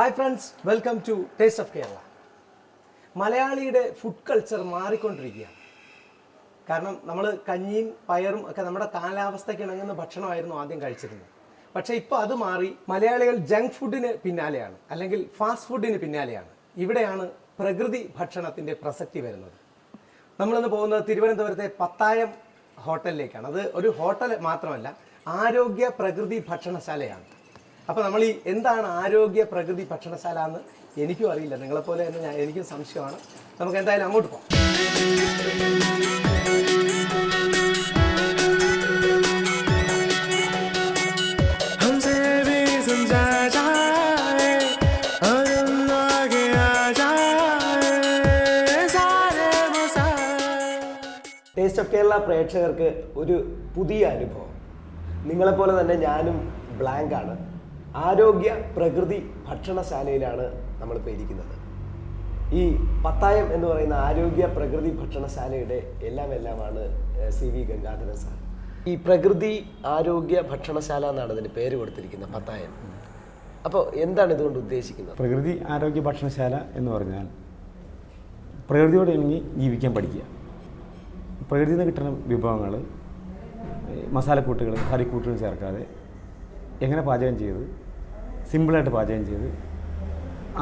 Hi friends welcome to taste of Kerala മലയാളിയുടെ food culture മാറിക്കൊണ്ടിരിക്കുകയാണ്. കാരണം നമ്മൾ കഞ്ഞിയും പയറും ഒക്കെ നമ്മുടെ കാലാവസ്ഥയ്ക്ക് ഇണങ്ങുന്ന ഭക്ഷണമായിരുന്നു ആദ്യം കഴിച്ചിരുന്നത്. പക്ഷേ ഇപ്പോൾ അത് മാറി മലയാളികൾ ജങ്ക് ഫുഡിന് പിന്നാലെയാണ് അല്ലെങ്കിൽ ഫാസ്റ്റ് ഫുഡിന് പിന്നാലെയാണ്. ഇവിടെയാണ് പ്രകൃതി ഭക്ഷണത്തിന്റെ പ്രസക്തി വരുന്നത്. നമ്മളിന്ന് പോകുന്നത് തിരുവനന്തപുരത്തെ പത്തായം ഹോട്ടലിലേക്കാണ്. അത് ഒരു ഹോട്ടൽ മാത്രമല്ല ആരോഗ്യ പ്രകൃതി ഭക്ഷണശാലയാണ്. അപ്പോൾ നമ്മൾ ഈ എന്താണ് ആരോഗ്യ പ്രകൃതി ഭക്ഷണശാല എന്ന് എനിക്കും അറിയില്ല. നിങ്ങളെപ്പോലെ തന്നെ ഞാൻ എനിക്കും സംശയമാണ്. നമുക്ക് എന്തായാലും അങ്ങോട്ട് പോകാം ടേസ്റ്റ് ഓഫ് കേരള പ്രേക്ഷകർക്ക് ഒരു പുതിയ അനുഭവം. നിങ്ങളെപ്പോലെ തന്നെ ഞാനും ബ്ലാങ്കാണ് ആരോഗ്യ പ്രകൃതി ഭക്ഷണശാലയിലാണ് നമ്മളിപ്പോൾ ഇരിക്കുന്നത്. ഈ പത്തായം എന്ന് പറയുന്ന ആരോഗ്യ പ്രകൃതി ഭക്ഷണശാലയുടെ എല്ലാം എല്ലാമാണ് സി വി ഗംഗാധരൻ സാർ. ഈ പ്രകൃതി ആരോഗ്യ ഭക്ഷണശാല എന്നാണ് അതിന് പേര് കൊടുത്തിരിക്കുന്നത് പത്തായം. അപ്പോൾ എന്താണ് ഇതുകൊണ്ട് ഉദ്ദേശിക്കുന്നത്? പ്രകൃതി ആരോഗ്യ ഭക്ഷണശാല എന്ന് പറഞ്ഞാൽ പ്രകൃതിയോട് ഇണങ്ങി ജീവിക്കാൻ പഠിക്കുക. പ്രകൃതിയിൽ നിന്ന് കിട്ടുന്ന വിഭവങ്ങൾ മസാലക്കൂട്ടുകൾ കറിക്കൂട്ടുകൾ ചേർക്കാതെ എങ്ങനെ പാചകം ചെയ്ത് സിമ്പിളായിട്ട് പാചകം ചെയ്ത്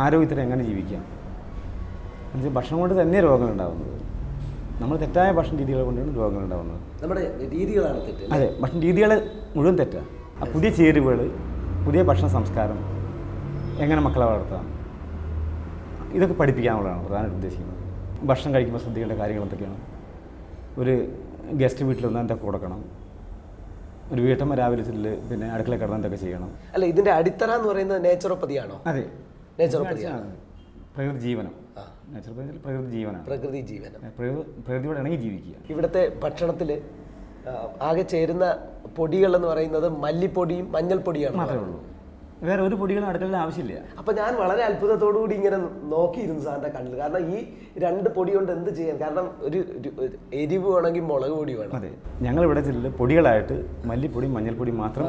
ആരോഗ്യത്തിന് എങ്ങനെ ജീവിക്കാം? എന്നുവെച്ചാൽ ഭക്ഷണം കൊണ്ട് തന്നെ രോഗങ്ങൾ ഉണ്ടാകുന്നത് നമ്മൾ തെറ്റായ ഭക്ഷണ രീതികൾ കൊണ്ടാണ് രോഗങ്ങൾ ഉണ്ടാകുന്നത് നമ്മുടെ രീതികളാണ് തെറ്റ്. അതെ ഭക്ഷണ രീതികൾ മുഴുവൻ തെറ്റാണ് ആ പുതിയ ചേരുവകൾ പുതിയ ഭക്ഷണ സംസ്കാരം എങ്ങനെ മക്കളെ വളർത്താം? ഇതൊക്കെ പഠിപ്പിക്കാനുള്ളതാണ് പ്രധാനമായിട്ട് ഉദ്ദേശിക്കുന്നത്. ഭക്ഷണം കഴിക്കുമ്പോൾ ശ്രദ്ധിക്കേണ്ട കാര്യങ്ങൾ എന്തൊക്കെയാണ് ഒരു ഗസ്റ്റ് വീട്ടിൽ വന്നാൽ എന്തൊക്കെ കൊടുക്കണം? ഒരു വീട്ടമ്മ രാവിലെ ചെല്ല് പിന്നെ അടുക്കള കിടന്നിട്ടൊക്കെ ചെയ്യണം. അല്ല ഇതിന്റെ അടിത്തറ എന്ന് പറയുന്നത് നേച്ചുറോപ്പതിയാണോ? അതെ. നേച്ചുറോപ്പതിയാണ്? പ്രകൃതി ജീവനം. നാച്ചുറൽ പ്രകൃതി ജീവനാണ്. പ്രകൃതി ജീവനം. പ്രകൃതി- പ്രകൃതിയോട് ഇണങ്ങി ജീവിക്കുക. ഇവിടുത്തെ ഭക്ഷണത്തിൽ ആകെ ചേരുന്ന പൊടികൾ എന്ന് പറയുന്നത് മല്ലിപ്പൊടിയും മഞ്ഞൾപ്പൊടിയാണ് മാത്രമേ ഉള്ളൂ. വേറെ ഒരു പൊടികളും അടുക്കളയിൽ ആവശ്യമില്ല. അപ്പൊ ഞാൻ വളരെ അത്ഭുതത്തോടു കൂടി ഇങ്ങനെ നോക്കിയിരുന്നു സാറിന്റെ കണ്ണിൽ. കാരണം ഈ രണ്ട് പൊടി കൊണ്ട് എന്ത് ചെയ്യാൻ കാരണം ഒരു എരിവ് വേണമെങ്കിൽ മുളക് പൊടി വേണം. അതെ. ഞങ്ങൾ ഇവിടെ ചില പൊടികളായിട്ട് മല്ലിപ്പൊടി മഞ്ഞൾപ്പൊടി മാത്രം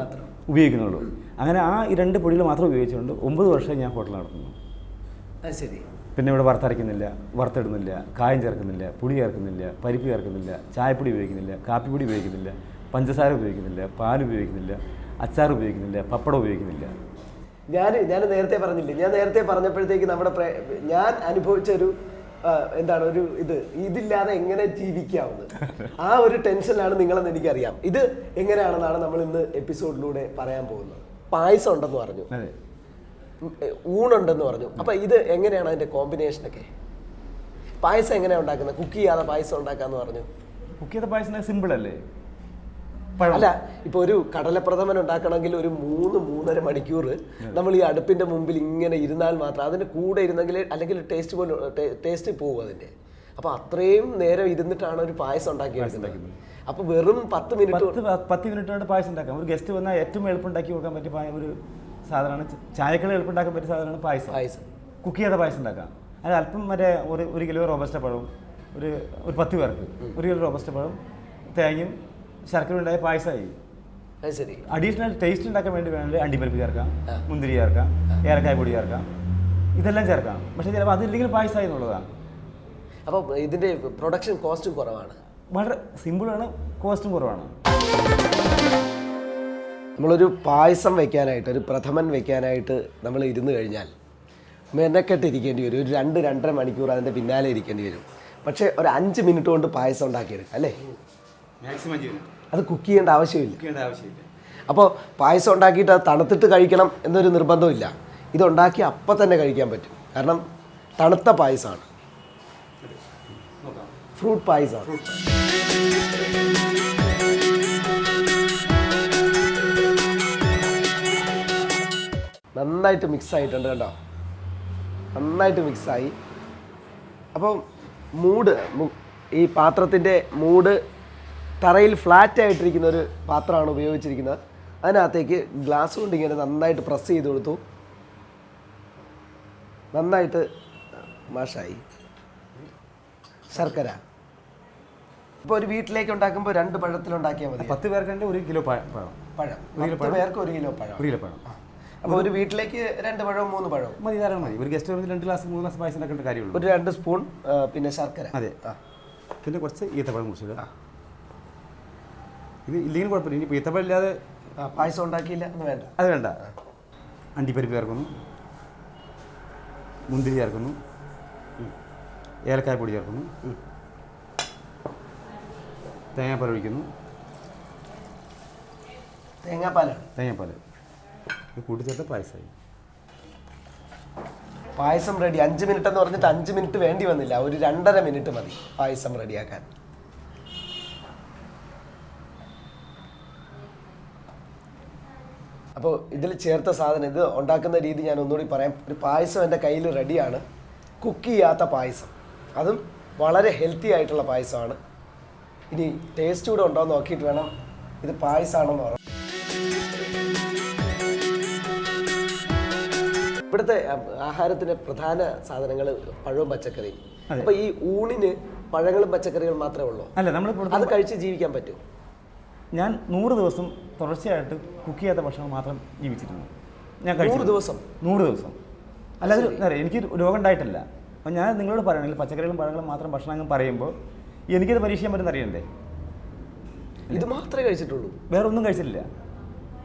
ഉപയോഗിക്കുന്നുള്ളൂ. അങ്ങനെ ആ ഈ രണ്ട് പൊടികൾ മാത്രം ഉപയോഗിച്ചുകൊണ്ട് ഒമ്പത് വർഷം ഞാൻ ഹോട്ടൽ നടത്തുന്നു. ശരി. പിന്നെ ഇവിടെ വറുത്തരയ്ക്കുന്നില്ല വറുത്തിടുന്നില്ല കായം ചേർക്കുന്നില്ല പുളി ചേർക്കുന്നില്ല പരിപ്പ് ചേർക്കുന്നില്ല ചായപ്പൊടി ഉപയോഗിക്കുന്നില്ല കാപ്പിപ്പൊടി ഉപയോഗിക്കുന്നില്ല പഞ്ചസാര ഉപയോഗിക്കുന്നില്ല പാൽ ഉപയോഗിക്കുന്നില്ല അച്ചാർ ഉപയോഗിക്കുന്നില്ല പപ്പടം ഉപയോഗിക്കുന്നില്ല. ഞാൻ ഞാൻ നേരത്തെ പറഞ്ഞില്ലേ ഞാൻ നേരത്തെ പറഞ്ഞപ്പോഴത്തേക്ക് നമ്മുടെ ഞാൻ അനുഭവിച്ച ഒരു എന്താണ് ഒരു ഇത് ഇതില്ലാതെ എങ്ങനെ ജീവിക്കാവുന്നത് ആ ഒരു ടെൻഷനിലാണ് നിങ്ങളെന്ന് എനിക്കറിയാം. ഇത് എങ്ങനെയാണെന്നാണ് നമ്മൾ ഇന്ന് എപ്പിസോഡിലൂടെ പറയാൻ പോകുന്നത്. പായസം ഉണ്ടെന്ന് പറഞ്ഞു. ഊണുണ്ടെന്ന് പറഞ്ഞു. അപ്പൊ ഇത് എങ്ങനെയാണ് അതിന്റെ കോമ്പിനേഷൻ ഒക്കെ പായസം എങ്ങനെയാ ഉണ്ടാക്കുന്നത്? കുക്ക് ചെയ്യാതെ പായസം ഉണ്ടാക്കാന്ന് പറഞ്ഞു. കുക്ക് ചെയ്ത പായസം സിമ്പിൾ അല്ലേ അല്ല ഇപ്പൊ ഒരു കടലപ്രഥമൻ ഉണ്ടാക്കണമെങ്കിൽ ഒരു മൂന്ന് മൂന്നര മണിക്കൂർ നമ്മൾ ഈ അടുപ്പിന്റെ മുമ്പിൽ ഇങ്ങനെ ഇരുന്നാൽ മാത്രം അതിന്റെ കൂടെ ഇരുന്നെങ്കിൽ അല്ലെങ്കിൽ ടേസ്റ്റ് പോലും ടേസ്റ്റ് പോകും അതിന്റെ. അപ്പൊ അത്രയും നേരം ഇരുന്നിട്ടാണ് ഒരു പായസം ഉണ്ടാക്കിയെടുക്കുന്നത്. അപ്പൊ വെറും പത്ത് മിനിറ്റ് പത്ത് മിനിറ്റ് കൊണ്ട് പായസം ഉണ്ടാക്കാം. ഒരു ഗസ്റ്റ് വന്നാൽ ഏറ്റവും എളുപ്പം ഉണ്ടാക്കി കൊടുക്കാൻ പറ്റിയ പായ- ഒരു സാധനമാണ് ചായക്കളി എളുപ്പം ഉണ്ടാക്കാൻ പറ്റിയ സാധനമാണ് പായസം. പായസം. കുക്ക് ചെയ്ത പായസം ഉണ്ടാക്കാം. അത് അല്പം മറ്റേ ഒരു ഒരു കിലോ റോബസ്റ്റ പഴവും ഒരു ഒരു പത്ത് പേർക്ക്. ഒരു കിലോ റോബസ്റ്റ പഴവും തേങ്ങയും ശർക്കര ഉണ്ടായ പായസമായി അത് ശരി. അഡീഷണൽ ടേസ്റ്റ് ഉണ്ടാക്കാൻ വേണ്ടി വേണമെങ്കിൽ അണ്ടിപ്പരിപ്പ് ചേർക്കാം മുന്തിരി ചേർക്കാം ഏലക്കായ പൊടി ചേർക്കാം ഇതെല്ലാം ചേർക്കാം. പക്ഷേ ചിലപ്പോൾ അതില്ലെങ്കിൽ പായസമായി എന്നുള്ളതാണ് അപ്പോൾ ഇതിന്റെ പ്രൊഡക്ഷൻ കോസ്റ്റും കുറവാണ്. വളരെ സിമ്പിളാണ് കോസ്റ്റും കുറവാണ്. നമ്മളൊരു പായസം വെക്കാനായിട്ട് ഒരു പ്രഥമൻ വെക്കാനായിട്ട് നമ്മൾ ഇരുന്ന് കഴിഞ്ഞാൽ മെനക്കെട്ട് ഇരിക്കേണ്ടി വരും. ഒരു രണ്ട് രണ്ടര മണിക്കൂർ അതിന്റെ പിന്നാലെ ഇരിക്കേണ്ടി വരും. പക്ഷേ ഒരു അഞ്ച് മിനിറ്റ് കൊണ്ട് പായസം ഉണ്ടാക്കിയെടുക്കാം അല്ലേ? മാക്സിമം അത് കുക്ക് ചെയ്യേണ്ട ആവശ്യമില്ല. ചെയ്യേണ്ട ആവശ്യമില്ല. അപ്പോൾ പായസം ഉണ്ടാക്കിയിട്ട് അത് തണുത്തിട്ട് കഴിക്കണം എന്നൊരു നിർബന്ധമില്ല ഇത് ഉണ്ടാക്കി അപ്പം തന്നെ കഴിക്കാൻ പറ്റും. കാരണം തണുത്ത പായസമാണ് ഫ്രൂട്ട് പായസമാണ് നന്നായിട്ട് മിക്സ് ആയിട്ടുണ്ട് കേട്ടോ നന്നായിട്ട് മിക്സായി അപ്പം മൂട് ഈ പാത്രത്തിന്റെ മൂട് തറയിൽ ഫ്ലാറ്റ് ആയിട്ടിരിക്കുന്ന ഒരു പാത്രമാണ് ഉപയോഗിച്ചിരിക്കുന്നത്. അതിനകത്തേക്ക് ഗ്ലാസ് കൊണ്ട് ഇങ്ങനെ നന്നായിട്ട് പ്രസ് ചെയ്ത് കൊടുത്തു. നന്നായിട്ട് മാഷായി ശർക്കര. ഇപ്പോൾ ഒരു വീട്ടിലേക്ക് ഉണ്ടാക്കുമ്പോൾ രണ്ട് പഴത്തിലുണ്ടാക്കിയാൽ മതി. പത്ത് പേർക്ക് ഒരു കിലോ പഴം. പഴം. പത്ത് പേർക്ക് ഒരു കിലോ പഴം. ഒരു കിലോ പഴം. അപ്പോൾ ഒരു വീട്ടിലേക്ക് രണ്ട് പഴവും മൂന്ന് പഴവും. മതി ധാരാളം മതി. ഒരു ഗസ്റ്റ് രണ്ട് ഗ്ലാസ് മൂന്ന് ഗ്ലാസ് പായസം ഉണ്ടാക്കേണ്ട കാര്യമുള്ളൂ. ഒരു രണ്ട് സ്പൂൺ പിന്നെ ശർക്കര. അതെ. പിന്നെ കുറച്ച് ഈത്തപ്പഴം കുറിച്ചിടുക ഇത് ഇല്ലെങ്കിൽ കുഴപ്പമില്ല. ഇനി ഈത്തപ്പഴം ഇല്ലാതെ പായസം ഉണ്ടാക്കിയില്ല എന്ന് വേണ്ട. അത് വേണ്ട. അണ്ടിപ്പരിപ്പ് ചേർക്കുന്നു. മുന്തിരി ചേർക്കുന്നു. ഏലക്കായ പൊടി ചേർക്കുന്നു. തേങ്ങാപ്പാൽ ഒഴിക്കുന്നു. തേങ്ങാപ്പാൽ തേങ്ങാപ്പാൽ. ഇത് കൂട്ടിച്ചേർത്ത പായസമായി പായസം റെഡി. അഞ്ച് മിനിറ്റ് എന്ന് പറഞ്ഞിട്ട് അഞ്ച് മിനിറ്റ് വേണ്ടി വന്നില്ല. ഒരു രണ്ടര മിനിറ്റ് മതി പായസം റെഡിയാക്കാൻ. അപ്പോൾ ഇതിൽ ചേർത്ത സാധനം ഇത് ഉണ്ടാക്കുന്ന രീതി ഞാൻ ഒന്നുകൂടി പറയാം. ഒരു പായസം എന്റെ കയ്യിൽ റെഡിയാണ് കുക്ക് ചെയ്യാത്ത പായസം. അതും വളരെ ഹെൽത്തി ആയിട്ടുള്ള പായസമാണ്. ഇനി ടേസ്റ്റ് കൂടെ ഉണ്ടോ എന്ന് നോക്കിയിട്ട് വേണം. ഇത് പായസമാണെന്ന് പറയാം ഇവിടുത്തെ ആഹാരത്തിന്റെ ആഹാരത്തിന് പ്രധാന സാധനങ്ങൾ പഴവും പച്ചക്കറിയും. അപ്പോൾ അപ്പൊ ഈ ഊണിന് പഴങ്ങളും പച്ചക്കറികളും മാത്രമേ ഉള്ളൂ. അല്ല നമ്മൾ അത് കഴിച്ച് ജീവിക്കാൻ പറ്റും ഞാൻ നൂറ് ദിവസം തുടർച്ചയായിട്ട് കുക്ക് ചെയ്യാത്ത ഭക്ഷണം മാത്രം ജീവിച്ചിരുന്നു. ഞാൻ കഴിച്ചു. ദിവസം? നൂറ് ദിവസം. അല്ലാതെ എനിക്ക് രോഗം ഉണ്ടായിട്ടില്ല. അപ്പം ഞാൻ നിങ്ങളോട് പറയണമെങ്കിൽ പച്ചക്കറികളും പഴങ്ങളും മാത്രം ഭക്ഷണം അങ്ങ് പറയുമ്പോൾ എനിക്കത് പരീക്ഷിക്കാൻ പറ്റുന്ന അറിയണ്ടേ? ഇത് മാത്രമേ കഴിച്ചിട്ടുള്ളൂ. വേറെ ഒന്നും കഴിച്ചിട്ടില്ല.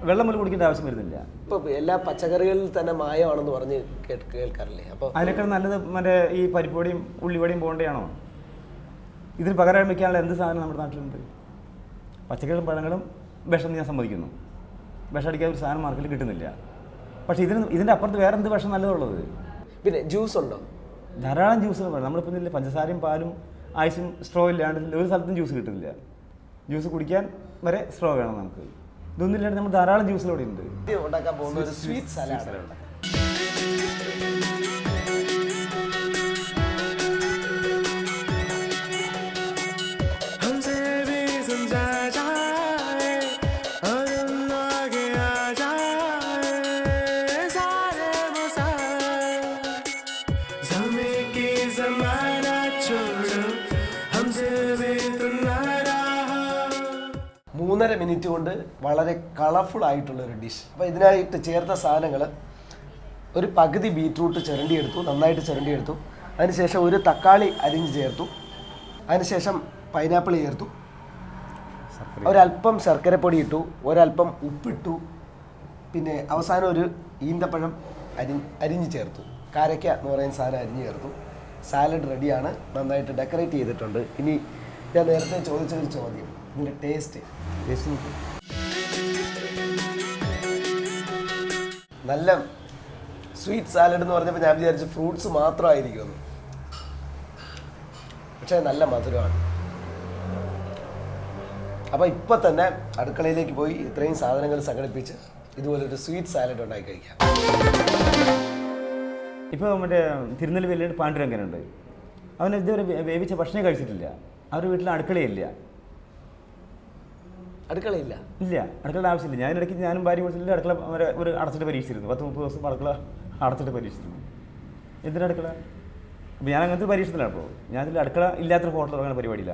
വെള്ളം പോലും കുടിക്കേണ്ട ആവശ്യം വരുന്നില്ല. ഇപ്പൊ എല്ലാ പച്ചക്കറികളിൽ തന്നെ മായമാണെന്ന് പറഞ്ഞ് കേൾക്കാറില്ലേ? അപ്പോൾ അതിനേക്കാൾ നല്ലത് മറ്റേ ഈ പരിപ്പൊടിയും ഉള്ളിവടിയും പോകേണ്ടതാണോ ഇതിന് പകരം വയ്ക്കാനുള്ള എന്ത് സാധനം നമ്മുടെ നാട്ടിലുണ്ട്? പച്ചക്കറികളും പഴങ്ങളും വിഷം ഞാൻ സമ്മതിക്കുന്നു. വിഷം അടിക്കാതെ ഒരു സാധനം മാർക്കറ്റിൽ കിട്ടുന്നില്ല. പക്ഷേ ഇതിന് ഇതിന്റെ അപ്പുറത്ത് വേറെ എന്ത് വിഷം നല്ലതുള്ളത് പിന്നെ ജ്യൂസ് ഉണ്ടോ? ധാരാളം ജ്യൂസുകൾ വേണം. നമ്മളിപ്പോൾ ഇതിൽ പഞ്ചസാരയും പാലും ഐസും സ്ട്രോ ഇല്ലാണ്ട് ഒരു സ്ഥലത്തും ജ്യൂസ് കിട്ടുന്നില്ല. ജ്യൂസ് കുടിക്കാൻ വരെ സ്ട്രോ വേണം നമുക്ക്. ഇതൊന്നും ഇല്ലാണ്ട് നമ്മൾ ധാരാളം ജ്യൂസിലൂടെ ഉണ്ട്. ഇത് ഉണ്ടാക്കാൻ പോകുന്ന ഒരു സ്വീറ്റ് സലാഡ് കൊണ്ട് വളരെ കളർഫുൾ ആയിട്ടുള്ള ഒരു ഡിഷ് അപ്പോൾ ഇതിനായിട്ട് ചേർത്ത സാധനങ്ങൾ ഒരു പകുതി ബീറ്റ്റൂട്ട് ചിരണ്ടിയെടുത്തു നന്നായിട്ട് ചിരണ്ടിയെടുത്തു. അതിനുശേഷം ഒരു തക്കാളി അരിഞ്ഞ് ചേർത്തു. അതിനുശേഷം പൈനാപ്പിൾ ചേർത്തു. ഒരല്പം ശർക്കരപ്പൊടി ഇട്ടു ഒരല്പം ഉപ്പിട്ടു. പിന്നെ അവസാനം ഒരു ഈന്തപ്പഴം അരി അരിഞ്ഞ് ചേർത്തു. കാരയ്ക്ക എന്ന് പറയുന്ന സാധനം അരിഞ്ഞ് ചേർത്തു. സാലഡ് റെഡിയാണ്. നന്നായിട്ട് ഡെക്കറേറ്റ് ചെയ്തിട്ടുണ്ട്. ഇനി ഞാൻ നേരത്തെ ചോദിച്ച ഒരു ചോദ്യം. ഇതിന്റെ ടേസ്റ്റ് ടേസ്റ്റ് നല്ല സ്വീറ്റ് സാലഡ് എന്ന് പറഞ്ഞപ്പോൾ ഞാൻ വിചാരിച്ചു ഫ്രൂട്ട്സ് മാത്രമായിരിക്കുമെന്ന്. പക്ഷേ നല്ല മധുരമാണ്. അപ്പോൾ ഇപ്പം തന്നെ അടുക്കളയിലേക്ക് പോയി ഇത്രയും സാധനങ്ങൾ സംഘടിപ്പിച്ച് ഇതുപോലൊരു സ്വീറ്റ് സാലഡ് ഉണ്ടാക്കി കഴിക്കാം. ഇപ്പോൾ മറ്റേ തിരുനെൽവേലിയുടെ പാണ്ഡുരംഗനുണ്ട്. അവൻ ഇതുവരെ വേവിച്ച ഭക്ഷണം കഴിച്ചിട്ടില്ല. അവരുടെ വീട്ടിൽ അടുക്കളയില്ല. അടുക്കളയില്ല. ഇല്ല അടുക്കളയുടെ ആവശ്യമില്ല. ഞാൻ ഇടയ്ക്ക് ഞാനും ഭാര്യ കുറിച്ചിട്ട് അടുക്കള ഒരു അടച്ചിട്ട് പരീക്ഷിച്ചിരുന്നു. പത്ത് മുപ്പത് ദിവസം അടുക്കള അടച്ചിട്ട് പരീക്ഷിച്ചിരുന്നു. എന്തിനാ അടുക്കള? അപ്പോൾ ഞാൻ അങ്ങനത്തെ പരീക്ഷത്തിലാണ് ഞാൻ ഇതിൽ അടുക്കള ഇല്ലാത്ത ഹോട്ടൽ തുടങ്ങുന്ന പരിപാടിയില്ല.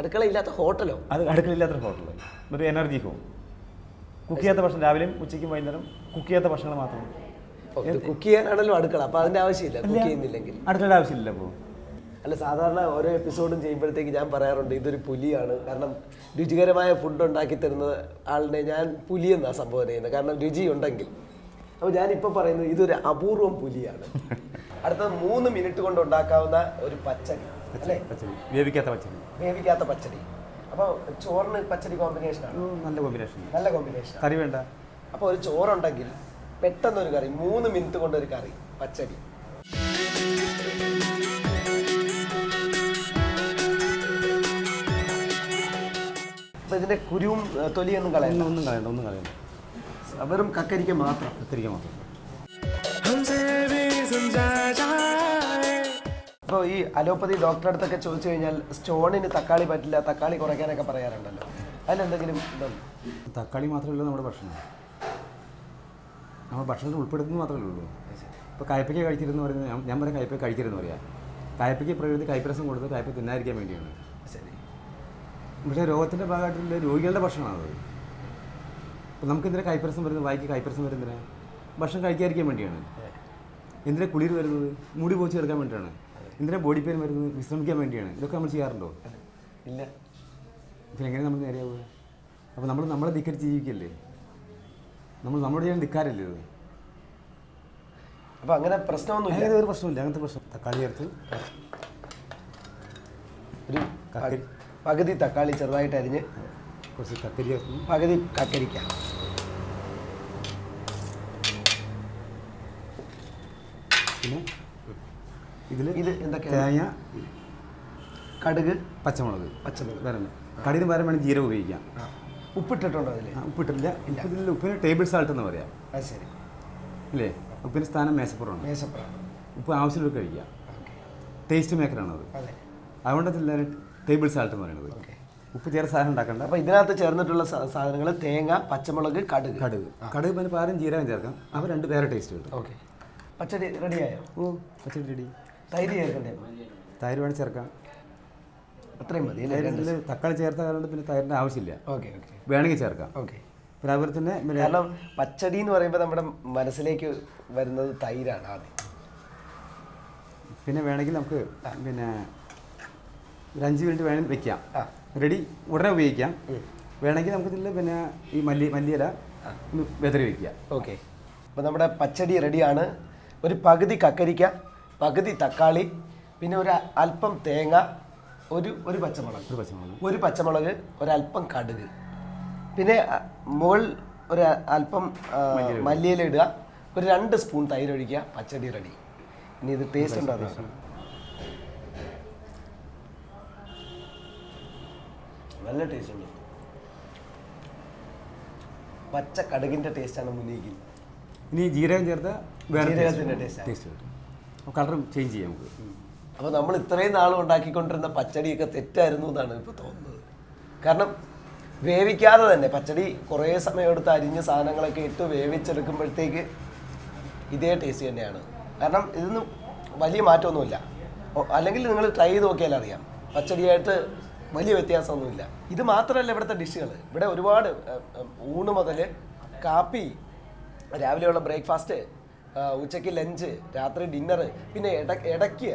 അടുക്കള ഇല്ലാത്ത ഹോട്ടലോ? അത് അടുക്കള ഇല്ലാത്ത ഹോട്ടൽ ഒരു എനർജി ഹോം കുക്ക് ചെയ്യാത്ത ഭക്ഷണം രാവിലെയും ഉച്ചയ്ക്കും വൈകുന്നേരം കുക്ക് ചെയ്യാത്ത ഭക്ഷണങ്ങൾ മാത്രം. കുക്ക് ചെയ്യാനാണല്ലോ അടുക്കള. അപ്പോൾ അതിന്റെ ആവശ്യമില്ല. കുക്ക് ചെയ്യുന്നില്ലെങ്കിൽ. അടുക്കളയുടെ ആവശ്യമില്ല അപ്പോൾ അല്ല സാധാരണ ഓരോ എപ്പിസോഡും ചെയ്യുമ്പോഴത്തേക്ക് ഞാൻ പറയാറുണ്ട് ഇതൊരു പുലിയാണ്. കാരണം രുചികരമായ ഫുഡ് ഉണ്ടാക്കി തരുന്ന ആളിനെ ഞാൻ പുലിയെന്നാണ് സംഭവം സംബോധന ചെയ്യുന്നത് കാരണം രുചി ഉണ്ടെങ്കിൽ. അപ്പോൾ ഞാനിപ്പോൾ പറയുന്നത് ഇതൊരു അപൂർവം പുലിയാണ്. അടുത്ത മൂന്ന് മിനിറ്റ് കൊണ്ട് ഉണ്ടാക്കാവുന്ന ഒരു പച്ചടി അല്ലേ? പച്ചടി വേവിക്കാത്ത പച്ചടി. വേവിക്കാത്ത പച്ചടി. അപ്പോൾ ചോറിന് പച്ചടി കോമ്പിനേഷനാണ് നല്ല കോമ്പിനേഷൻ നല്ല കോമ്പിനേഷൻ കറി വേണ്ട. അപ്പോൾ ഒരു ചോറുണ്ടെങ്കിൽ പെട്ടെന്നൊരു കറി മൂന്ന് മിനിറ്റ് കൊണ്ട് ഒരു കറി പച്ചടി. ഇതിന്റെ കുരുവും തൊലിയൊന്നും കളയണ്ട. ഒന്നും കളയണ്ട ഒന്നും കളയണ്ട. വെറും കക്കരിക്ക മാത്രം. കക്കരിക്ക മാത്രം. അപ്പോൾ ഈ അലോപ്പതി ഡോക്ടറുടെ അടുത്തൊക്കെ ചോദിച്ചു കഴിഞ്ഞാൽ സ്റ്റോണിന് തക്കാളി പറ്റില്ല തക്കാളി കുറയ്ക്കാനൊക്കെ പറയാറുണ്ടല്ലോ. അതിലെന്തെങ്കിലും ഇതുണ്ട് തക്കാളി മാത്രമല്ല നമ്മുടെ ഭക്ഷണം. നമ്മൾ ഭക്ഷണത്തിൽ ഉൾപ്പെടുത്തുന്നത് മാത്രമേ ഉള്ളൂ. ഇപ്പോൾ കായ്പയ്ക്ക കഴിച്ചിരുന്നു പറയുന്നത് ഞാൻ പറയാം കായ്പ കഴിച്ചിരുന്നു പറയാം. കായ്പയ്ക്ക് പ്രകൃതി കൈപ്രസം കൊടുത്ത് കായ്പ തിന്നായിരിക്കാൻ വേണ്ടിയാണ്. പക്ഷേ രോഗത്തിന്റെ ഭാഗമായിട്ടുള്ള രോഗികളുടെ ഭക്ഷണമാണത് അപ്പോൾ നമുക്ക് കൈപ്രസം കൈപ്പരസം വരുന്നത്? വായിക്ക് കൈപ്രസം വരുന്നതിന് ഭക്ഷണം കഴിക്കാതിരിക്കാൻ വേണ്ടിയാണ്. എന്തിനാ കുളിർ വരുന്നത്? മുടി പോച്ച് ചേർക്കാൻ വേണ്ടിയിട്ടാണ് എന്തിനാ ബോഡി പെയിൻ വരുന്നത്? വിശ്രമിക്കാൻ വേണ്ടിയാണ്. ഇതൊക്കെ നമ്മൾ ചെയ്യാറുണ്ടോ? ഇല്ല. പിന്നെ എങ്ങനെ നമ്മൾ നേരെയാവുക? അപ്പോൾ നമ്മൾ നമ്മളെ ധിക്കരിച്ച് ജീവിക്കല്ലേ? നമ്മൾ നമ്മുടെ ചെയ്യാൻ ധിക്കാരല്ലേ ഇത്? അപ്പം അങ്ങനെ പ്രശ്നമൊന്നുമില്ല. അങ്ങനെ ഒരു പ്രശ്നമില്ല അങ്ങനത്തെ പ്രശ്നം. തക്കാളി ചേർത്ത്. ഒരു കക്കരി. പകുതി തക്കാളി ചെറുതായിട്ട് അരിഞ്ഞ് കുറച്ച് കക്കരി ചേർത്ത് പകുതി കക്കരിക്ക. പിന്നെ ഇതിൽ ഇത് എന്തൊക്കെയാണ്? തേങ്ങ കടുക് പച്ചമുളക്. പച്ചമുളക്. വരണം കടിന് പകരം വേണം ജീരകം ഉപയോഗിക്കാം. ഉപ്പിട്ടിട്ടുണ്ടോ അതിൽ ഉപ്പിട്ടില്ല. ഇതിൽ ഉപ്പിന് ടേബിൾ സാൾട്ട് എന്ന് പറയാം. അത് ശരി. അല്ലേ ഉപ്പിന് സ്ഥാനം മേശപ്പുറമാണ്. മേശപ്പുറം. ഉപ്പ് ആവശ്യമുള്ള കഴിക്കാം. ഓക്കെ. ടേസ്റ്റ് മേക്കറാണത്. അത്. അതെ അതുകൊണ്ട് എല്ലാവരും ടേബിൾ സാൾട്ട് എന്ന് പറയുന്നത്. ഓക്കെ ഉപ്പ് ചേർത്ത് സാധനം ഉണ്ടാക്കണ്ട. അപ്പൊ ഇതിനകത്ത് ചേർന്നിട്ടുള്ള സാധനങ്ങൾ തേങ്ങ പച്ചമുളക് കടുക്. കടുക്. കടുക് പിന്നെ പാരം ജീരകം ചേർക്കാം. അവ രണ്ട് വേറെ ടേസ്റ്റ് കിട്ടും. ഓക്കെ പച്ചടി റെഡിയായോ ഓ പച്ചടി റെഡി തൈര് ചേർക്കണ്ടേ? തൈര് വേണം ചേർക്കാം. അത്രയും മതി തൈരിൽ തക്കാളി ചേർത്ത കാരണം പിന്നെ തൈരിന്റെ ആവശ്യമില്ല. ഓക്കെ ഓക്കെ വേണമെങ്കിൽ ചേർക്കാം. ഓക്കെ പിന്നെ അതുപോലെ തന്നെ പിന്നെ കാരണം പച്ചടി എന്ന് പറയുമ്പോൾ നമ്മുടെ മനസ്സിലേക്ക് വരുന്നത് തൈരാണ് ആദ്യം. പിന്നെ വേണമെങ്കിൽ നമുക്ക് പിന്നെ ഒരു അഞ്ച് മിനിറ്റ് വേണമെങ്കിൽ വെക്കാം. റെഡി ഉടനെ ഉപയോഗിക്കാം. വേണമെങ്കിൽ നമുക്ക് ഇതിൽ പിന്നെ ഈ മല്ലി മല്ലിയില ഒന്ന് വെതറി വെക്കുക ഓക്കെ. അപ്പോൾ നമ്മുടെ പച്ചടി റെഡിയാണ്. ഒരു പകുതി കക്കരിക്ക പകുതി തക്കാളി പിന്നെ ഒരു അല്പം തേങ്ങ ഒരു ഒരു പച്ചമുളക്. ഒരു പച്ചമുളക്. ഒരു പച്ചമുളക് ഒരല്പം കടുക്. പിന്നെ മുകൾ ഒരു അല്പം മല്ലിയില ഇടുക. ഒരു രണ്ട് സ്പൂൺ തൈര് ഒഴിക്കുക. പച്ചടി റെഡി ഇനി ഇത് ടേസ്റ്റ് ഉണ്ടോ. നല്ല ടേസ്റ്റ് ഉണ്ട്. പച്ച കടുകിന്റെ ടേസ്റ്റാണ് മുന്നിലേക്ക് ഇനി ജീരകം ചേർത്ത് വേറെ ജീരകത്തിന്റെ ടേസ്റ്റ് കിട്ടും അപ്പോൾ കളർ ചേഞ്ച് ചെയ്യാം നമുക്ക്. അപ്പോൾ നമ്മൾ ഇത്രയും നാൾ ഉണ്ടാക്കിക്കൊണ്ടിരുന്ന പച്ചടിയൊക്കെ തെറ്റായിരുന്നു എന്നാണ് ഇപ്പോൾ തോന്നുന്നത്. കാരണം വേവിക്കാതെ തന്നെ പച്ചടി കുറേ സമയം എടുത്ത് അരിഞ്ഞ സാധനങ്ങളൊക്കെ ഇട്ട് വേവിച്ചെടുക്കുമ്പോഴത്തേക്ക് ഇതേ ടേസ്റ്റ് തന്നെയാണ്. കാരണം ഇതൊന്നും വലിയ മാറ്റമൊന്നുമില്ല. അല്ലെങ്കിൽ നിങ്ങൾ ട്രൈ ചെയ്ത് നോക്കിയാലറിയാം. പച്ചടിയായിട്ട് വലിയ വ്യത്യാസമൊന്നുമില്ല. ഇത് മാത്രമല്ല ഇവിടുത്തെ ഡിഷുകൾ ഇവിടെ ഒരുപാട് ഊണ് മുതൽ കാപ്പി രാവിലെയുള്ള ബ്രേക്ക്ഫാസ്റ്റ് ഉച്ചയ്ക്ക് ലഞ്ച് രാത്രി ഡിന്നർ പിന്നെ ഇട ഇടയ്ക്ക്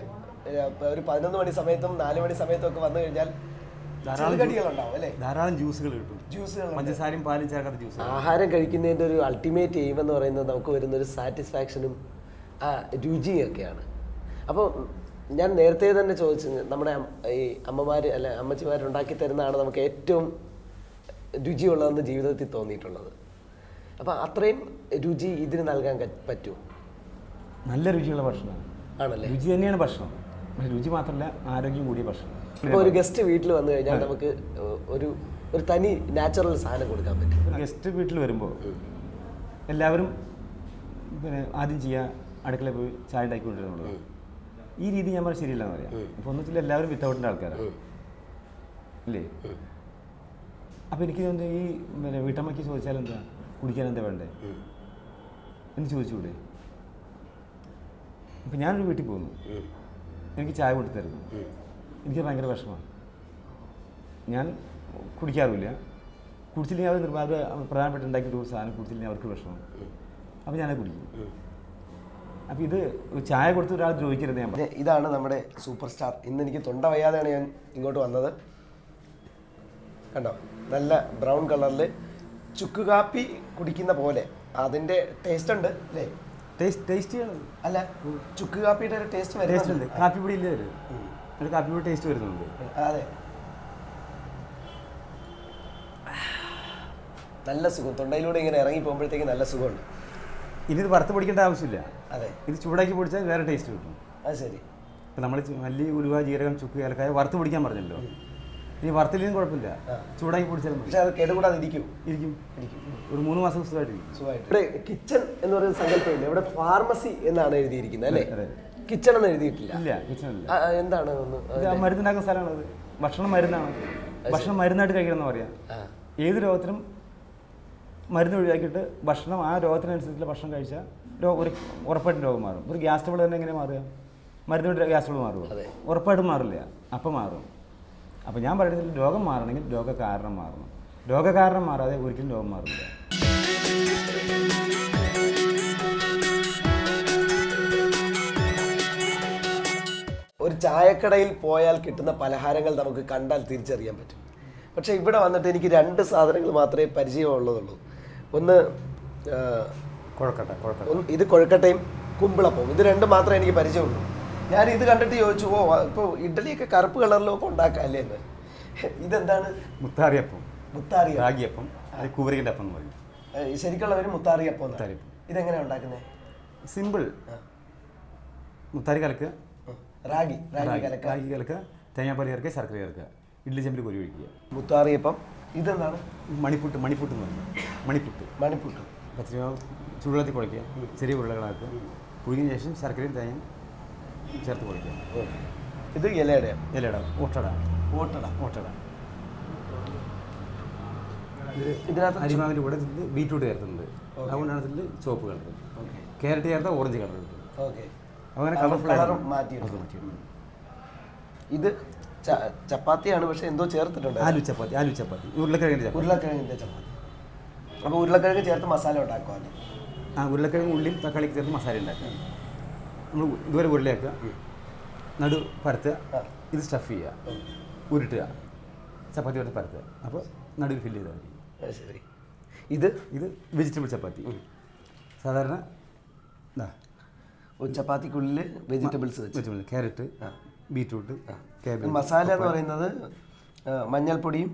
ഒരു പതിനൊന്ന് മണി സമയത്തും നാല് മണി സമയത്തും ഒക്കെ വന്നു കഴിഞ്ഞാൽ ധാരാളം ജ്യൂസുകൾ കിട്ടും. ജ്യൂസുകൾ പഞ്ചസാരയും പാലും ചേർക്കാത്ത ജ്യൂസ് ആഹാരം കഴിക്കുന്നതിന്റെ ഒരു അൾട്ടിമേറ്റ് എയിം എന്ന് പറയുന്നത് നമുക്ക് വരുന്ന ഒരു സാറ്റിസ്ഫാക്ഷനും ആ രുചിയൊക്കെയാണ് അപ്പോൾ ഞാൻ നേരത്തെ തന്നെ ചോദിച്ചു നമ്മുടെ ഈ അമ്മമാർ അല്ലെ അമ്മച്ചിമാർ ഉണ്ടാക്കി തരുന്നതാണ് നമുക്ക് ഏറ്റവും രുചിയുള്ളതെന്ന് ജീവിതത്തിൽ തോന്നിയിട്ടുള്ളത്. അപ്പോൾ അത്രയും രുചി ഇതിന് നൽകാൻ പറ്റുമോ നല്ല രുചിയുള്ള ഭക്ഷണമാണ് ആണല്ലേ? രുചി തന്നെയാണ് ഭക്ഷണം. പക്ഷേ രുചി മാത്രമല്ല ആരോഗ്യം കൂടിയ ഭക്ഷണം. ഇപ്പോൾ ഒരു ഗസ്റ്റ് വീട്ടിൽ വന്നു കഴിഞ്ഞാൽ നമുക്ക് ഒരു ഒരു തനി നാച്ചുറൽ സാധനം കൊടുക്കാൻ പറ്റും. ഗസ്റ്റ് വീട്ടിൽ വരുമ്പോൾ എല്ലാവരും പിന്നെ ആദ്യം ചെയ്യുക അടുക്കളയിൽ പോയി ചായ ഉണ്ടാക്കിക്കൊണ്ടിരുന്നുള്ളത് ഈ രീതി ഞാൻ പറഞ്ഞാൽ ശരിയല്ലെന്ന് പറയാം. അപ്പൊ ഒന്നും വെച്ചാൽ എല്ലാവരും വിത്തൗട്ടിന്റെ ആൾക്കാരാണ് അല്ലേ അപ്പൊ എനിക്ക് തോന്നുന്നു ഈ പിന്നെ വീട്ടമ്മയ്ക്ക് ചോദിച്ചാൽ എന്താ? കുടിക്കാൻ എന്താ വേണ്ടേ? എന്ന് ചോദിച്ചുകൂടെ? അപ്പൊ ഞാനൊരു വീട്ടിൽ പോകുന്നു. എനിക്ക് ചായ കൊടുത്തായിരുന്നു എനിക്ക് ഭയങ്കര വിഷമമാണ് ഞാൻ കുടിക്കാറുമില്ല. കുടിച്ചില്ലെങ്കിൽ അവർ നിർബാധ പ്രധാനപ്പെട്ട ഉണ്ടാക്കിയിട്ട് ഒരു സാധനം കുടിച്ചില്ലെങ്കിൽ അവർക്ക് വിഷമം. അപ്പോൾ ഞാനത് കുടിക്കും. അപ്പോൾ ഇത് ചായ കൊടുത്ത് ഒരാൾ ചോദിക്കരുത് ഞാൻ ഇതാണ് നമ്മുടെ സൂപ്പർ സ്റ്റാർ. ഇന്ന് എനിക്ക് തൊണ്ട വയ്യാതെയാണ് ഞാൻ ഇങ്ങോട്ട് വന്നത്. കണ്ടോ? നല്ല ബ്രൗൺ കളറിൽ ചുക്ക് കാപ്പി കുടിക്കുന്ന പോലെ. അതിന്റെ ടേസ്റ്റ് ഉണ്ട് അല്ലേ? ടേസ്റ്റ് ടേസ്റ്റ് അല്ല ചുക്ക് കാപ്പിയുടെ ഒരു ടേസ്റ്റ് വരുന്നുണ്ട്. കാപ്പിപ്പൊടി ഇല്ലേ ഒരു കാപ്പിപ്പൊടി ടേസ്റ്റ് വരുന്നുണ്ട്. അതെ. നല്ല സുഖം. തൊണ്ടയിലൂടെ ഇങ്ങനെ ഇറങ്ങി പോകുമ്പോഴത്തേക്ക് നല്ല സുഖമുണ്ട്. ഇനി ഇത് വറുത്ത് പിടിക്കേണ്ട ആവശ്യമില്ല. അതെ. ഇത് ചൂടാക്കി പൊടിച്ചാൽ വേറെ ടേസ്റ്റ് കിട്ടും. അത് ശരി. ഇപ്പം നമ്മൾ മല്ലി ഉലുവ ജീരകം ചുക്ക് ഏലക്കായ വറുത്ത് പിടിക്കാൻ പറഞ്ഞല്ലോ. ഇനി വറുത്തില്ലെങ്കിലും കുഴപ്പമില്ല. ചൂടാക്കി പൊടിച്ചാൽ മതി. പക്ഷെ അത് കേടുകൂടാതെ ഇരിക്കും. ഇരിക്കും. ഒരു മൂന്ന് മാസം സുഖമായിട്ട്. ഇവിടെ കിച്ചൺ എന്ന് പറയുന്ന സങ്കല്പമില്ല? ഇവിടെ ഫാർമസി എന്നാണ് എഴുതിയിരിക്കുന്നത് അല്ലേ? അതെ. കിച്ചൺ എന്ന് എഴുതിയിട്ടില്ല. ഇല്ല ആ, എന്താണ് മരുന്നുണ്ടാക്കുന്ന സ്ഥലമാണ് അത് ഭക്ഷണം മരുന്നാണ്. ഭക്ഷണം മരുന്നായിട്ട് കഴിക്കണം എന്ന് പറയാം. ഏത് രോഗത്തിനും മരുന്ന് ഒഴിവാക്കിയിട്ട് ഭക്ഷണം ആ രോഗത്തിനനുസരിച്ചുള്ള ഭക്ഷണം കഴിച്ചാൽ ഒരു ഉറപ്പായിട്ടും രോഗം മാറും. ഒരു ഗ്യാസ് ട്രബിൾ തന്നെ എങ്ങനെ മാറുക? മരുന്ന് ഗ്യാസ് ട്രബിൾ മാറുമോ? ഉറപ്പായിട്ടും മാറില്ല. അപ്പം മാറും. അപ്പോൾ ഞാൻ പറയുന്നത് രോഗം മാറണമെങ്കിൽ രോഗകാരണം മാറണം. രോഗകാരണം മാറാതെ ഒരിക്കലും രോഗം മാറില്ല. ഒരു ചായക്കടയിൽ പോയാൽ കിട്ടുന്ന പലഹാരങ്ങൾ നമുക്ക് കണ്ടാൽ തിരിച്ചറിയാൻ പറ്റും. പക്ഷേ ഇവിടെ വന്നിട്ട് എനിക്ക് രണ്ട് സാധനങ്ങൾ മാത്രമേ പരിചയമുള്ളതുള്ളൂ. ഒന്ന് കുഴക്കട്ട കുഴക്കട്ട. ഇത് കൊഴുക്കട്ടയും കുമ്പിളപ്പവും ഇത് രണ്ടും മാത്രമേ എനിക്ക് പരിചയമുള്ളൂ. ഞാൻ ഇത് കണ്ടിട്ട് ചോദിച്ചു ഓ ഇപ്പോൾ ഇഡ്ഡലിയൊക്കെ കറുപ്പ് കളറിലൊക്കെ ഉണ്ടാക്കാം അല്ലേ എന്ന്? ഇതെന്താണ്? മുത്താറിയപ്പം. മുത്താറിയ റാഗിയപ്പം അത് കൂവരികന്റെ അപ്പം എന്ന് പറയും. ശരിക്കുള്ള ഒരു മുത്താറിയപ്പം ഇതെങ്ങനെയാണ് മുത്താറിയപ്പം. ഇതെങ്ങനെയാ ഉണ്ടാക്കുന്നത് സിമ്പിൾ. മുത്താരി കലക്കുക റാഗി റാഗി റാഗി. കലക്ക. റാഗി കലക്കുക തേങ്ങാപ്പാൽ ചേർക്കുക ശർക്കര ചേർക്കുക. ഇഡ്ഡലി ചെമ്പിൽ കൊരി ഒഴിക്കുക. മുത്താറിയപ്പം. ഇതെന്താണ്? മണിപ്പുട്ട് മണിപ്പുട്ട് എന്ന് പറയുന്നത് മണിപ്പുട്ട്. മണിപ്പുട്ട്. പച്ചരിമാവ് ചൂടുവെള്ളത്തിൽ കുഴയ്ക്കുക ചെറിയ ഉരുളകളാക്കുക. പുഴുങ്ങിയ ശേഷം ശർക്കരയും തേങ്ങയും ചേർത്ത് കുഴയ്ക്കുക ഇത് ഇലയുടെ ഇലയുടെ ഓട്ടട. ഓട്ടട. ഓട്ടട. ഇതിനകത്ത് അരിമാവിന്റെ കൂടെ ബീറ്റ്റൂട്ട് ചേർത്തിട്ടുണ്ട്. അതുകൊണ്ടാണ് ഇതിൽ ചുവപ്പ് കളർ ക്യാരറ്റ് ചേർത്ത ഓറഞ്ച് കളർ ഓക്കെ. അങ്ങനെ കളർ കളർഫുൾ മാറ്റി ഇത് ചപ്പാത്തിയാണ് പക്ഷെ എന്തോ ചേർത്തിട്ടുണ്ട്. ആലു ചപ്പാത്തി ആലു ചപ്പാത്തി. ഉരുളക്കിഴങ്ങിന്റെ ഉരുളക്കിഴങ്ങിന്റെ ഉരുളക്കിഴങ്ങിന്റെ ചപ്പാത്തി. അപ്പോൾ ഉരുളക്കിഴങ്ങ് ചേർത്ത് മസാല ഉണ്ടാക്കുവാണ്. ആ ഉരുളക്കിഴങ്ങ് ഉള്ളിയും തക്കാളി ചേർത്ത് മസാല ഉണ്ടാക്കുക. നമ്മൾ ഇതുവരെ ഉരുളയാക്കുക. നടു പരത്തുക. ഇത് സ്റ്റഫ് ചെയ്യുക. ഉരുട്ടുക. ചപ്പാത്തി എടുത്ത് പരത്തുക. അപ്പോൾ നടുവിൽ ഫില്ല് ചെയ്താൽ മതി. ശരി. ഇത് ഇത് വെജിറ്റബിൾ ചപ്പാത്തി. സാധാരണ ഇതാ ചപ്പാത്തിക്കുള്ളിൽ വെജിറ്റബിൾസ് വെജിറ്റബിൾ ക്യാരറ്റ് ബീറ്റ്റൂട്ട് ഇത് മസാല എന്ന് പറയുന്നത് മഞ്ഞൾപ്പൊടിയും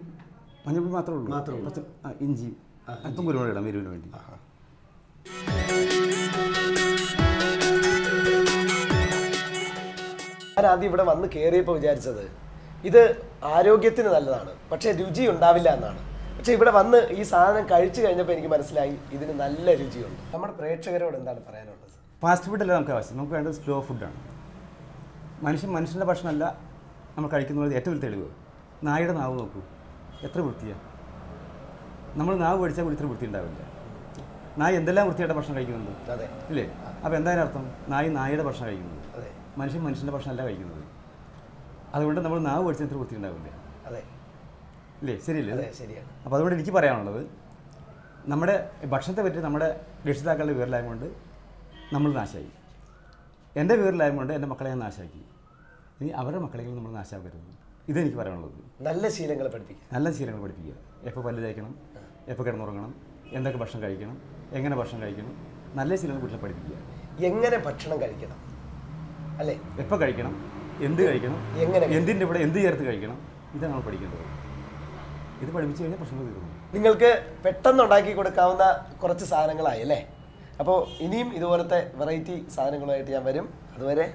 മഞ്ഞൾപ്പൊടി മാത്രമേ ഉള്ളൂ. മാത്രമേ ഉള്ളൂ. ഇഞ്ചി അല്പം കുരുമുളക് ഇടാം എരിവിന് വേണ്ടി. ഞാൻ ആദ്യം ഇവിടെ വന്ന് കയറിയപ്പോൾ വിചാരിച്ചത് ഇത് ആരോഗ്യത്തിന് നല്ലതാണ്. പക്ഷേ രുചി ഉണ്ടാവില്ല എന്നാണ്. പക്ഷേ ഇവിടെ വന്ന് ഈ സാധനം കഴിച്ചു കഴിഞ്ഞപ്പോൾ എനിക്ക് മനസ്സിലായി ഇതിന് നല്ല രുചിയുണ്ട്. നമ്മുടെ പ്രേക്ഷകരോട് എന്താണ് പറയാനുള്ളത്? ഫാസ്റ്റ് ഫുഡല്ല നമുക്ക് ആവശ്യം? നമുക്ക് വേണ്ടത് സ്ലോ ഫുഡാണ് മനുഷ്യൻ മനുഷ്യന്റെ ഭക്ഷണമല്ല നമ്മൾ കഴിക്കുന്നത് ഏറ്റവും വലിയ തെളിവ്. നായുടെ നാവ് നോക്കൂ. എത്ര വൃത്തിയാണ് നമ്മൾ നാവ് പഠിച്ചാൽ ഇത്ര വൃത്തി ഉണ്ടാവില്ല നായ എന്തെല്ലാം വൃത്തിയായിട്ട് ഭക്ഷണം കഴിക്കുന്നുണ്ട്? അതെ. ഇല്ലേ? അപ്പോൾ എന്തായാലും അർത്ഥം? നായ നായയുടെ ഭക്ഷണം കഴിക്കുന്നത് അതെ. മനുഷ്യൻ മനുഷ്യന്റെ ഭക്ഷണമല്ല കഴിക്കുന്നത്. അതുകൊണ്ട് നമ്മൾ നാവ് പഠിച്ചാൽ ഇത്ര വൃത്തി ഉണ്ടാവില്ല. അതെ. ഇല്ലേ? ശരിയല്ലേ? അതെ ശരിയാണ്. അപ്പോൾ അതുകൊണ്ട് എനിക്ക് പറയാനുള്ളത് നമ്മുടെ ഭക്ഷണത്തെ പറ്റി നമ്മുടെ രക്ഷിതാക്കളുടെ വിവരലായം കൊണ്ട് നമ്മൾ നാശമായി എന്റെ വിവരലായം കൊണ്ട് എന്റെ മക്കളെ ഞാൻ നാശാക്കി. ഇനി അവരുടെ മക്കളെങ്കിലും നമ്മൾ നാശാക്കരുത്. ഇതെനിക്ക് പറയാനുള്ളത്. നല്ല ശീലങ്ങൾ പഠിപ്പിക്കുക. നല്ല ശീലങ്ങൾ പഠിപ്പിക്കുക. എപ്പോൾ പല്ല് തേക്കണം എപ്പോൾ കിടന്നുറങ്ങണം എന്തൊക്കെ ഭക്ഷണം കഴിക്കണം എങ്ങനെ ഭക്ഷണം കഴിക്കണം നല്ല ശീലങ്ങൾ കുട്ടികളെ പഠിപ്പിക്കുക. എങ്ങനെ ഭക്ഷണം കഴിക്കണം? അല്ലേ? എപ്പോൾ കഴിക്കണം എന്ത് കഴിക്കണം എങ്ങനെ എന്തിന്റെ ഇവിടെ എന്ത് ചേർത്ത് കഴിക്കണം ഇതാണ് നമ്മൾ പഠിക്കേണ്ടത്. ഇത് പഠിപ്പിച്ചു കഴിഞ്ഞാൽ പ്രശ്നങ്ങൾ തീർന്നു. നിങ്ങൾക്ക് പെട്ടെന്ന് ഉണ്ടാക്കി കൊടുക്കാവുന്ന കുറച്ച് സാധനങ്ങളായി അല്ലേ? അപ്പോൾ ഇനിയും ഇതുപോലത്തെ വെറൈറ്റി സാധനങ്ങളുമായിട്ട് ഞാൻ വരും. അതുവരെ